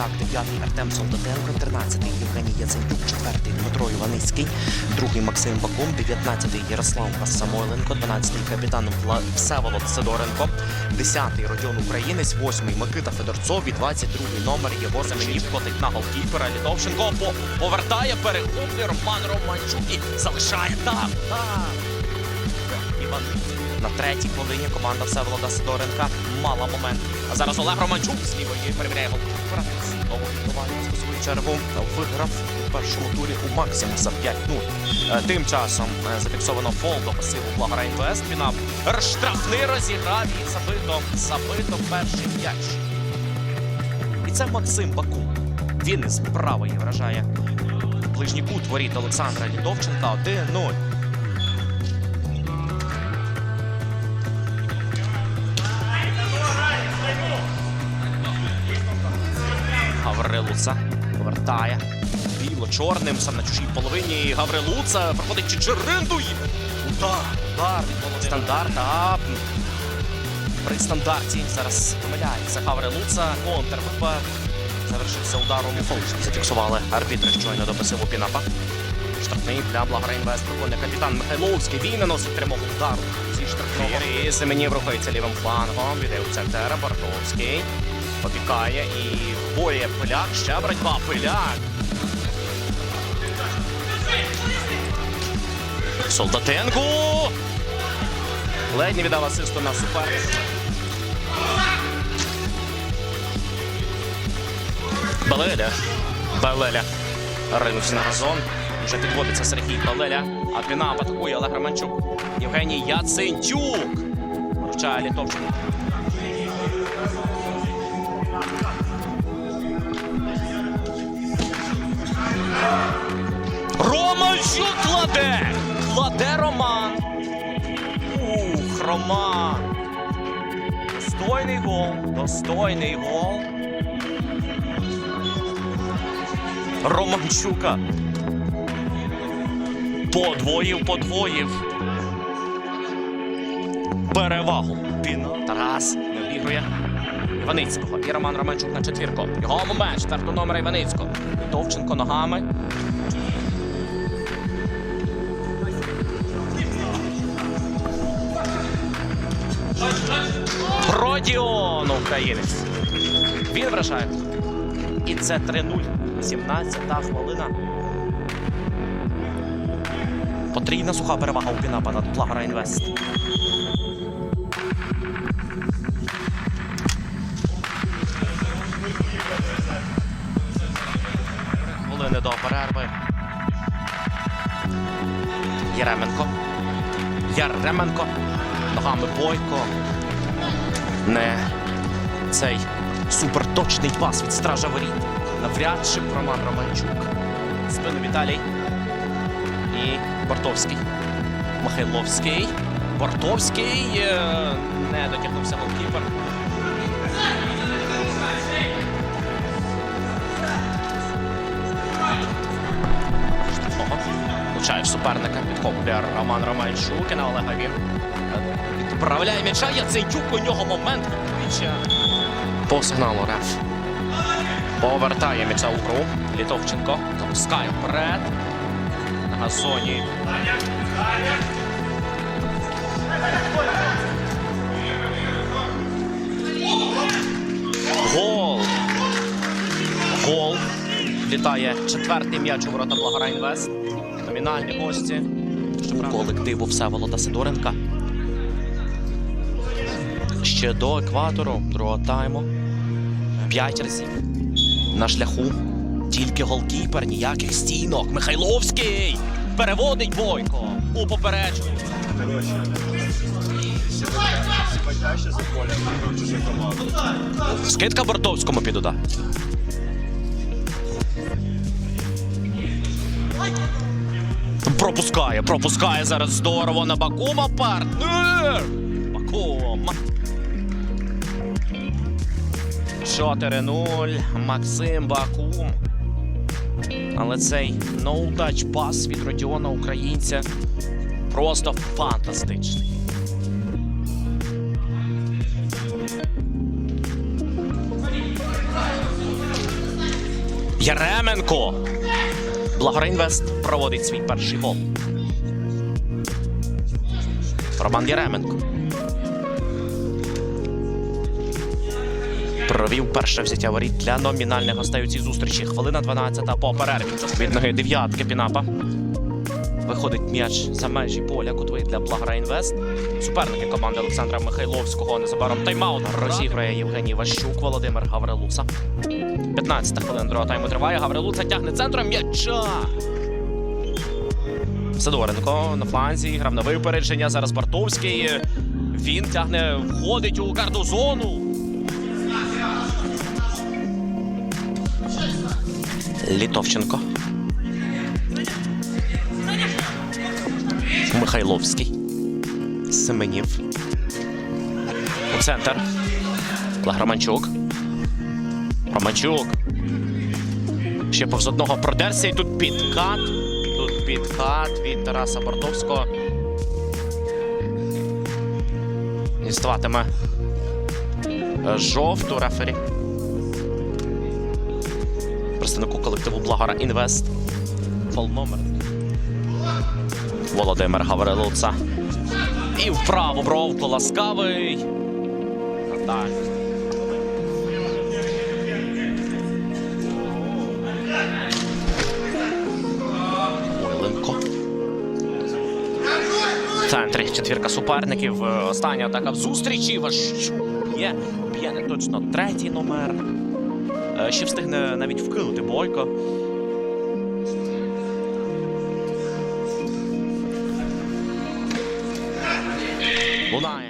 Хом'як, 9-й Артем Солдатенко, 13-й Євгеній Яценюк, 4-й Дмитро Іваницький, 2-й Максим Бакум, 19-й Ярослав Самойленко, 12-й капітан Всеволод Сидоренко, 10-й Родіон Українець, 8-й Микита Федорцов і 22-й номер Єгор Семенів котить на голкіпера. Літовченко по- повертає, перехоплює Роман Романчук і залишає так. Так. На третій хвилині команда Всеволода Сидоренка мала момент. А зараз Олег Романчук з лівої перевіряє голкіпера. Знову відбуває свою чергу. Виграв у першому турі у Максимуса 5-0. Е, Тим часом е, зафіксовано фол до пасиву Благора Інвест. Фінал штрафний розіграв і забито, забито перший м'яч. І це Максим Баку. Він із правої вражає ближній кут воріт Олександра Літовченка 1-0. Гаврилуца повертає. Біло-чорним сам на чужій половині. Гаврилуца проходить Чечеринду. і Удар, удар від Володимира. Стандарт, а при стандарті зараз помиляється Гаврилуца. Контрвипад. Завершився ударом у фол. Зафіксували арбітри щойно до пасиву Пінапа. Штрафний для Благора Інвест виконує капітан Михайловський. Він наносить прямого удару зі штрафного. І Семенів рухається лівим флангом. Віде у центр Бартовський. Опікає і борює Пиляк. Ще боротьба Пиляк. Солдатенко. Ледь не віддав асисту на суперника. Балеля. Балеля. Ринувся на газон. Вже підводиться Сергій Балеля. А Пінап атакує Олег Романчук. Євгеній Яцентюк. Вручає Літовченко. Романчук кладе! Кладе Роман. Ух, Роман. Достойний гол. Достойний гол. Романчука. Подвоїв, подвоїв. Перевагу. Піна. Тарас не обігрує. Іваницького. І Роман Романчук на четвірку. Його момент. Четвертого номера Іваницького. Товченко ногами. Родіон українець. Він вражає. І це 3-0. 17-та хвилина. Потрійна суха перевага у Пінапа над Благора Інвест. Хвилини до перерви. Єременко. Яременко. Ногами Бойко. Не цей суперточний пас від стража воріт. Навряд чи Роман Романчук. Спину Віталій. І Бортовський. Михайловський. Бортовський. е, Не дотягнувся голкіпер. Влучає в суперника. Підхоплює Роман Романчук і на Олега він. Відправляє м'яча. Яценюк у нього момент. По сигналу реф. Повертає м'яча у гру. Літовченко запускає вперед. На газоні. Гол. Гол. Літає четвертий м'яч у ворота Благора Інвест. Номінальні гості. У колективу Всеволода Сидоренка. Ще до екватору другого тайму. П'ять разів. На шляху тільки голкіпер, ніяких стінок. Михайловський переводить Бойко у попередження. Скидка Бортовському під удар. Пропускає, пропускає зараз здорово на Бакума партнер. Бакум. 4-0. Максим Бакум. Але цей ноутач пас від Родіона Українця просто фантастичний. Яременко. Благоринвест проводить свій перший гол. Роман Яременко. Провів перше взяття воріт для номінальних гостей у цій зустрічі. Хвилина 12 по перерві. Від ноги дев'ятки Пінапа. Виходить м'яч за межі поля кутовий для Благра Інвест. Суперники команди Олександра Михайловського незабаром тайм-аут розіграє Євгеній Ващук, Володимир Гаврилуса. 15 хвилин другого тайму триває. Гаврилуца тягне центром м'яча. Сидоренко на фланзі грав на випередження. Зараз Бартовський. Він тягне, входить у карну зону. Літовченко. Михайловський. Семенів. У центр. Романчук. Романчук. Ще повз одного продерся і тут підкат. Тут підкат від Тараса Бортовського. Діставатиме жовту рефері. Представнику колективу Благора Інвест. Фол номер. Володимир Гаврилуца. І вправо бровку ласкавий. Ойленко. В центрі четвірка суперників. Е, Остання атака в зустрічі. Ващук є. Б'є не точно третій номер. Е, Ще встигне навіть вкинути Бойко. Лунає.